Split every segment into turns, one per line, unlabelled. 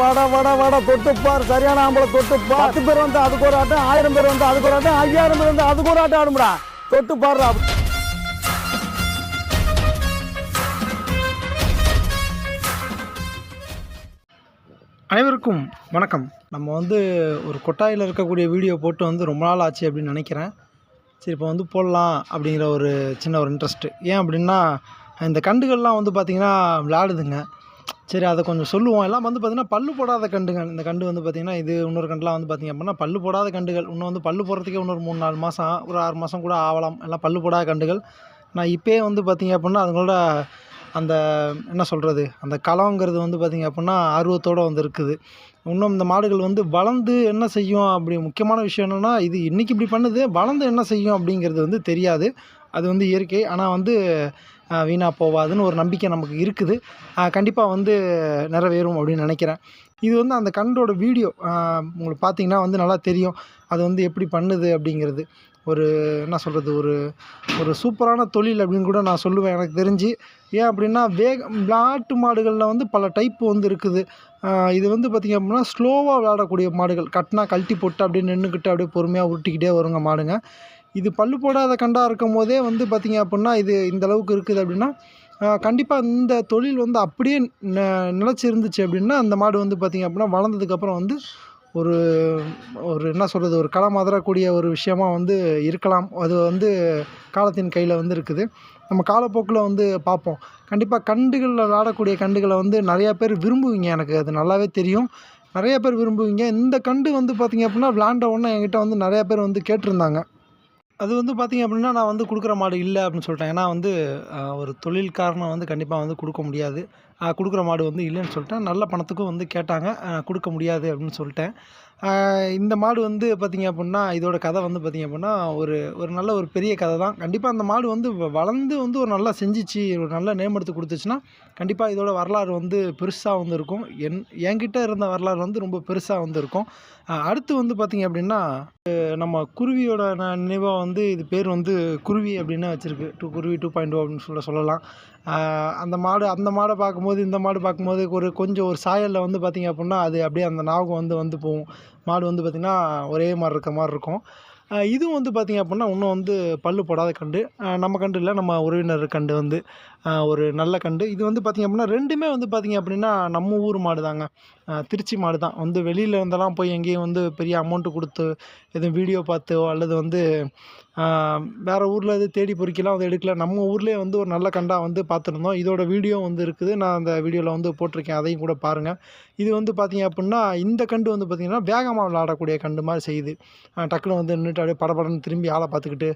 வாடா வாடா வாடா தொட்டுப்பார். சரியான ஆம்பளை தொட்டுப்பார். பத்து பேர் வந்து அதுக்கு ஒரு ஆட்டம் ஆயிரம் பேர் வந்து அதுக்கு ஒரு ஆட்டம் ஐயாயிரம் பேர் வந்து அதுக்கு ஒரு ஆட்டம் ஆடும்டா. தொட்டுப்பாருடா
அனைவருக்கும் வணக்கம். நம்ம வந்து ஒரு கொட்டாயில் இருக்கக்கூடிய வீடியோ போட்டு வந்து ரொம்ப நாள் ஆச்சு அப்படின்னு நினைக்கிறேன். சரி இப்போ வந்து போடலாம் அப்படிங்கிற ஒரு சின்ன ஒரு இன்ட்ரெஸ்ட்டு ஏன் அப்படின்னா இந்த கண்டுகள்லாம் வந்து பார்த்திங்கன்னா விளையாடுதுங்க. சரி அதை கொஞ்சம் சொல்லுவோம். எல்லாம் வந்து பார்த்திங்கன்னா பல்லு போடாத கண்டுகள். இந்த கண்டு வந்து பார்த்திங்கன்னா இது இன்னொரு கண்டுலாம் வந்து பார்த்திங்க அப்படின்னா பல்லு போடாத கண்டுகள். இன்னும் வந்து பல்லு போடுறதுக்கே இன்னொரு மூணு நாலு மாதம் ஒரு ஆறு மாதம் கூட ஆகலாம். எல்லாம் பல்லு போடாத கண்டுகள். நான் இப்போயே வந்து பார்த்திங்க அப்படின்னா அதுங்களோட அந்த என்ன சொல்கிறது அந்த களங்கிறது வந்து பார்த்திங்க அப்படின்னா ஆர்வத்தோடு வந்து இருக்குது. இன்னும் இந்த மாடுகள் வந்து வளர்ந்து என்ன செய்யும் அப்படி முக்கியமான விஷயம் என்னென்னா இது இன்றைக்கி இப்படி பண்ணுது வளர்ந்து என்ன செய்யும் அப்படிங்கிறது வந்து தெரியாது. அது வந்து இயற்கை. ஆனால் வந்து வீணாக போவாதுன்னு ஒரு நம்பிக்கை நமக்கு இருக்குது. கண்டிப்பாக வந்து நிறைவேறும் அப்படின்னு நினைக்கிறேன். இது வந்து அந்த கண்டோட வீடியோ உங்களுக்கு பார்த்தீங்கன்னா வந்து நல்லா தெரியும். அது வந்து எப்படி பண்ணுது அப்படிங்கிறது. ஒரு என்ன சொல்கிறது ஒரு ஒரு சூப்பரான தொழில் அப்படின்னு கூட நான் சொல்லுவேன். எனக்கு தெரிஞ்சு. ஏன் அப்படின்னா வேக விளாட்டு மாடுகளில் வந்து பல டைப் வந்து இருக்குது. இது வந்து பார்த்திங்க அப்படின்னா ஸ்லோவாக விளாடக்கூடிய மாடுகள். கட்டினா கழட்டி போட்டு அப்படியே நின்றுக்கிட்டு அப்படியே பொறுமையாக உருட்டிக்கிட்டே வருங்க மாடுங்க. இது பல்லு போடாத கண்டாக இருக்கும் போதே வந்து பார்த்திங்க அப்படின்னா இது இந்த அளவுக்கு இருக்குது அப்படின்னா கண்டிப்பாக இந்த தொழில் வந்து அப்படியே ந- நிலச்சிருந்துச்சு அப்படின்னா அந்த மாடு வந்து பார்த்திங்க அப்படின்னா வளர்ந்ததுக்கப்புறம் வந்து ஒரு ஒரு என்ன சொல்கிறது ஒரு களம் அதரக்கூடிய ஒரு விஷயமா வந்து இருக்கலாம். அது வந்து காலத்தின் கையில் வந்து இருக்குது. நம்ம காலப்போக்கில் வந்து பார்ப்போம் கண்டிப்பாக கண்டுகளில் விளாடக்கூடிய கண்டுகளை வந்து நிறையா பேர் விரும்புவீங்க எனக்கு. அது நல்லாவே தெரியும். நிறைய பேர் விரும்புவீங்க. இந்த கண்டு வந்து பார்த்திங்க அப்படின்னா விளாண்ட உடனே என்கிட்ட வந்து நிறையா பேர் வந்து கேட்டிருந்தாங்க. அது வந்து பார்த்திங்க அப்படின்னா நான் வந்து கொடுக்குற மாடு இல்லை அப்படின்னு சொல்லிட்டேன் ஏன்னா வந்து ஒரு தொழில் காரணம் வந்து கண்டிப்பாக வந்து கொடுக்க முடியாது. கொடுக்குற மாடு வந்து இல்லைன்னு சொல்லிட்டேன் நல்ல பணத்துக்கும் வந்து கேட்டாங்க. கொடுக்க முடியாது அப்படின்னு சொல்லிட்டேன் இந்த மாடு வந்து பார்த்திங்க அப்படின்னா இதோட கதை வந்து பார்த்திங்க அப்படின்னா ஒரு ஒரு நல்ல ஒரு பெரிய கதை தான் கண்டிப்பாக அந்த மாடு வந்து வளர்ந்து வந்து ஒரு நல்லா செஞ்சிச்சு ஒரு நல்ல நேம் எடுத்து கொடுத்துச்சுன்னா கண்டிப்பாக இதோட வரலாறு வந்து பெருசாக வந்து இருக்கும் என் என்கிட்ட இருந்த வரலாறு வந்து ரொம்ப பெருசாக வந்து இருக்கும் அடுத்து வந்து பார்த்திங்க அப்படின்னா நம்ம குருவியோட நினைவாக வந்து இது பேர் வந்து குருவி அப்படின்னு வச்சுருக்கு. டூ குருவி டூ பாயிண்ட் டூ அப்படின்னு சொல்ல சொல்லலாம். அந்த மாடு அந்த மாடை பார்க்கும்போது இந்த மாடு பார்க்கும்போது ஒரு கொஞ்சம் ஒரு சாயலில் வந்து பார்த்திங்க அப்படின்னா அது அப்படியே அந்த ஞாபகம் வந்து வந்து போகும். மாடு வந்து பார்த்திங்கன்னா ஒரே மாதிரி இருக்க மாதிரி இருக்கும். இதுவும் வந்து பார்த்திங்க அப்படின்னா இன்னும் வந்து பல்லு போடாத கண்டு. நம்ம கண்டு இல்லை நம்ம உறவினர் கண்டு வந்து. ஒரு நல்ல கண்டு. இது வந்து பார்த்திங்க அப்படின்னா ரெண்டுமே வந்து பார்த்திங்க அப்படின்னா நம்ம ஊர் மாடு தாங்க திருச்சி மாடு தான் வந்து வெளியில் இருந்தெல்லாம் போய் எங்கேயும் வந்து பெரிய அமௌண்ட்டு கொடுத்து எதுவும் வீடியோ பார்த்தோ அல்லது வந்து வேறு ஊரில் இது தேடி பொறிக்கலாம் வந்து எடுக்கல. நம்ம ஊர்லேயே வந்து ஒரு நல்ல கண்டாக வந்து பார்த்துருந்தோம் இதோட வீடியோ வந்து இருக்குது. நான் அந்த வீடியோவில் வந்து போட்டிருக்கேன். அதையும் கூட பாருங்கள் இது வந்து பார்த்தீங்க அப்படின்னா இந்த கண்டு வந்து பார்த்திங்கன்னா வேகமாக விளாடக்கூடிய கண்டு மாதிரி செய்யுது. டக்குன்னு வந்து நின்றுட்டு அப்படியே படபடன்னு திரும்பி ஆளை பார்த்துக்கிட்டு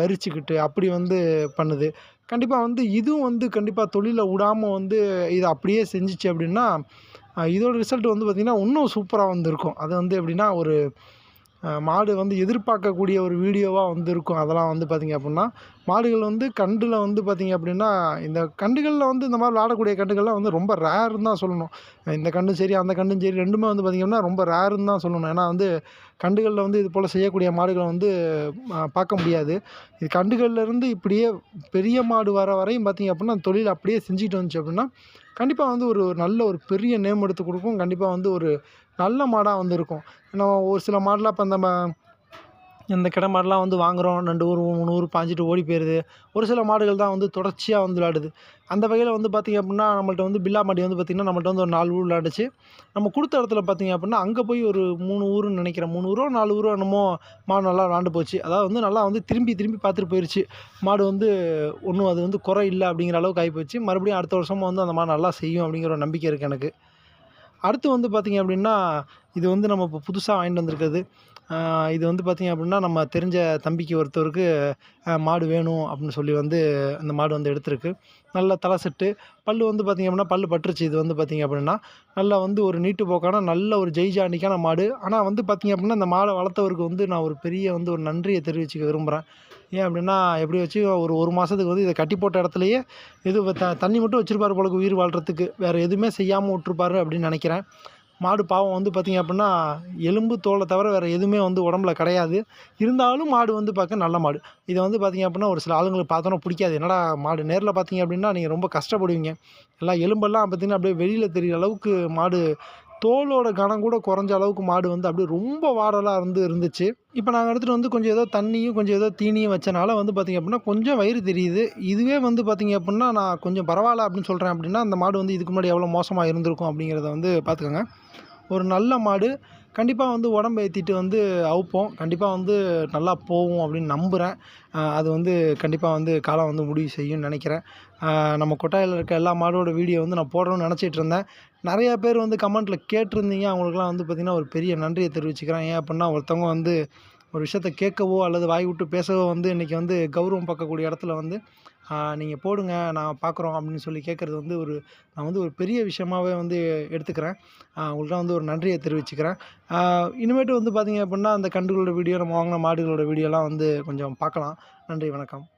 வெறிச்சிக்கிட்டு அப்படி வந்து பண்ணுது. கண்டிப்பாக வந்து இதுவும் வந்து கண்டிப்பாக தொழிலை விடாமல் வந்து இதை அப்படியே செஞ்சுச்சு அப்படின்னா இதோட ரிசல்ட் வந்து பார்த்திங்கன்னா இன்னும் சூப்பராக வந்திருக்கும். அது வந்து எப்படின்னா ஒரு மாடு வந்து எதிர்பார்க்கக்கூடிய ஒரு வீடியோவாக வந்து இருக்கும் அதெல்லாம் வந்து பார்த்திங்க அப்படின்னா மாடுகள் வந்து கண்டில் வந்து பார்த்திங்க அப்படின்னா இந்த கண்டுகளில் வந்து இந்த மாதிரி விளாடக்கூடிய கண்டுகள்லாம் வந்து ரொம்ப ரேருன்னு தான் சொல்லணும். இந்த கண்டும் சரி அந்த கண்டும் சரி ரெண்டுமே வந்து பார்த்திங்க அப்படின்னா ரொம்ப ரேருன்னு தான் சொல்லணும். ஏன்னா வந்து கண்டுகளில் வந்து இது போல் செய்யக்கூடிய மாடுகளை வந்து பார்க்க முடியாது. இது கண்டுகள்ல இருந்து இப்படியே பெரிய மாடு வர வரையும் பார்த்திங்க அப்படின்னா அந்த தொழில் அப்படியே செஞ்சுட்டு வந்துச்சு அப்படின்னா கண்டிப்பாக வந்து ஒரு ஒரு நல்ல ஒரு பெரிய நேம் எடுத்து கொடுக்கும். கண்டிப்பாக வந்து ஒரு நல்ல மாடாக வந்து இருக்கும். ஏன்னா ஒரு சில மாடெலாம் இப்போ நம்ம இந்த கிட மாடெலாம் வந்து வாங்குகிறோம் ரெண்டு ஊர் மூணு ஊர் பாஞ்சிட்டு ஓடி போயிடுது ஒரு சில மாடுகள் தான் வந்து தொடர்ச்சியாக வந்து விளாடுது. அந்த வகையில் வந்து பார்த்திங்க அப்படின்னா நம்மள்ட்ட வந்து பில்லா மாடி வந்து பார்த்திங்கன்னா நம்மள்ட்ட வந்து ஒரு நாலு ஊர் விளாடுச்சு நம்ம கொடுத்த இடத்துல பார்த்திங்க அப்படின்னா அங்கே போய் ஒரு மூணு ஊருன்னு நினைக்கிறேன். மூணு ஊரோ நாலு ஊரோ என்னமோ மாடு நல்லா விளாண்டு போச்சு. அதாவது வந்து நல்லா வந்து திரும்பி திரும்பி பார்த்துட்டு போயிடுச்சு மாடு வந்து ஒன்றும் அது வந்து குறை இல்லை அப்படிங்கிற அளவுக்கு ஆகி போச்சு. மறுபடியும் அடுத்த வருஷமும் வந்து அந்த மாடு நல்லா செய்யும் அப்படிங்கிற ஒரு நம்பிக்கை இருக்குது எனக்கு. அடுத்து வந்து பார்த்திங்க அப்படின்னா இது வந்து நம்ம இப்போ புதுசாக வாங்கிட்டு வந்திருக்கிறது. இது வந்து பார்த்திங்க அப்படின்னா நம்ம தெரிஞ்ச தம்பிக்கு ஒருத்தருக்கு மாடு வேணும் அப்படின்னு சொல்லி வந்து அந்த மாடு வந்து எடுத்திருக்கு. நல்ல தலை செட்டு. பல் வந்து பார்த்திங்க அப்படின்னா பல் பட்டுருச்சு. இது வந்து பார்த்திங்க அப்படின்னா நல்லா வந்து ஒரு நீட்டு போக்கான நல்ல ஒரு ஜெய்ஜாண்டிக்கான மாடு. ஆனால் வந்து பார்த்திங்க அப்படின்னா அந்த மாடை வளர்த்தவருக்கு வந்து நான் ஒரு பெரிய வந்து ஒரு நன்றியை தெரிவிச்சுக்க விரும்புகிறேன் ஏன் அப்படின்னா எப்படி வச்சு ஒரு ஒரு மாதத்துக்கு வந்து இதை கட்டி போட்ட இடத்துலையே இது த தண்ணி மட்டும் வச்சுருப்பார் போலக்கு உயிர் வாழ்கிறதுக்கு வேறு எதுவுமே செய்யாமல் விட்ருப்பாரு அப்படின்னு நினைக்கிறேன். மாடு பாவம் வந்து பார்த்திங்க அப்படின்னா எலும்பு தோலை தவிர வேறு எதுவுமே வந்து உடம்புல கிடையாது. இருந்தாலும் மாடு வந்து பார்க்க நல்ல மாடு. இதை வந்து பார்த்திங்க அப்படின்னா ஒரு சில ஆளுங்களுக்கு பார்த்தோன்னா பிடிக்காது. என்னடா மாடு? நேரில் பார்த்தீங்க அப்படின்னா நீங்கள் ரொம்ப கஷ்டப்படுவீங்க. எல்லாம் எலும்பெல்லாம் பார்த்திங்கன்னா அப்படியே வெளியில் தெரிகிற அளவுக்கு மாடு தோலோட கனம் கூட குறைஞ்ச அளவுக்கு மாடு வந்து அப்படியே ரொம்ப வாடலாக இருந்து இருந்துச்சு. இப்போ நாங்கள் எடுத்துகிட்டு வந்து கொஞ்சம் ஏதோ தண்ணியும் கொஞ்சம் ஏதோ தீனியும் வச்சனால வந்து பார்த்திங்க அப்படின்னா கொஞ்சம் வயிறு தெரியுது. இதுவே வந்து பார்த்திங்க அப்படின்னா நான் கொஞ்சம் பரவாயில்ல அப்படின்னு சொல்கிறேன் அப்படின்னா அந்த மாடு வந்து இதுக்கு முன்னாடி எவ்வளோ மோசமாக இருந்திருக்கும் அப்படிங்கிறத வந்து பார்த்துக்கோங்க ஒரு நல்ல மாடு கண்டிப்பாக வந்து உடம்பு ஏற்றிட்டு வந்து அவுப்போம். கண்டிப்பாக வந்து நல்லா போகும் அப்படின்னு நம்புகிறேன் அது வந்து கண்டிப்பாக வந்து காலம் வந்து முடிவு செய்யும்னு நினைக்கிறேன். நம்ம கொட்டாயில் இருக்க எல்லா மாடோட வீடியோ வந்து நான் போடணும்னு நினச்சிட்டு இருந்தேன். நிறையா பேர் வந்து கமெண்ட்டில் கேட்டிருந்தீங்க. அவங்களுக்குலாம் வந்து பார்த்திங்கன்னா ஒரு பெரிய நன்றியை தெரிவிச்சுக்கிறேன். ஏன் அப்படின்னா ஒருத்தவங்க வந்து ஒரு விஷயத்த கேட்கவோ அல்லது வாய் விட்டு பேசவோ வந்து இன்றைக்கி வந்து கௌரவம் பார்க்கக்கூடிய இடத்துல வந்து நீங்கள் போடுங்க நான் பார்க்குறோம் அப்படின்னு சொல்லி கேட்குறது வந்து ஒரு நான் வந்து ஒரு பெரிய விஷயமாவே வந்து எடுத்துக்கிறேன். உங்கள்கிட்ட வந்து ஒரு நன்றியை தெரிவிச்சுக்கிறேன். இனிமேட்டு வந்து பார்த்திங்க அப்படின்னா அந்த கண்டுகளோட வீடியோ நம்ம வாங்கின மாடுகளோட வீடியோலாம் வந்து கொஞ்சம் பார்க்கலாம் நன்றி வணக்கம்.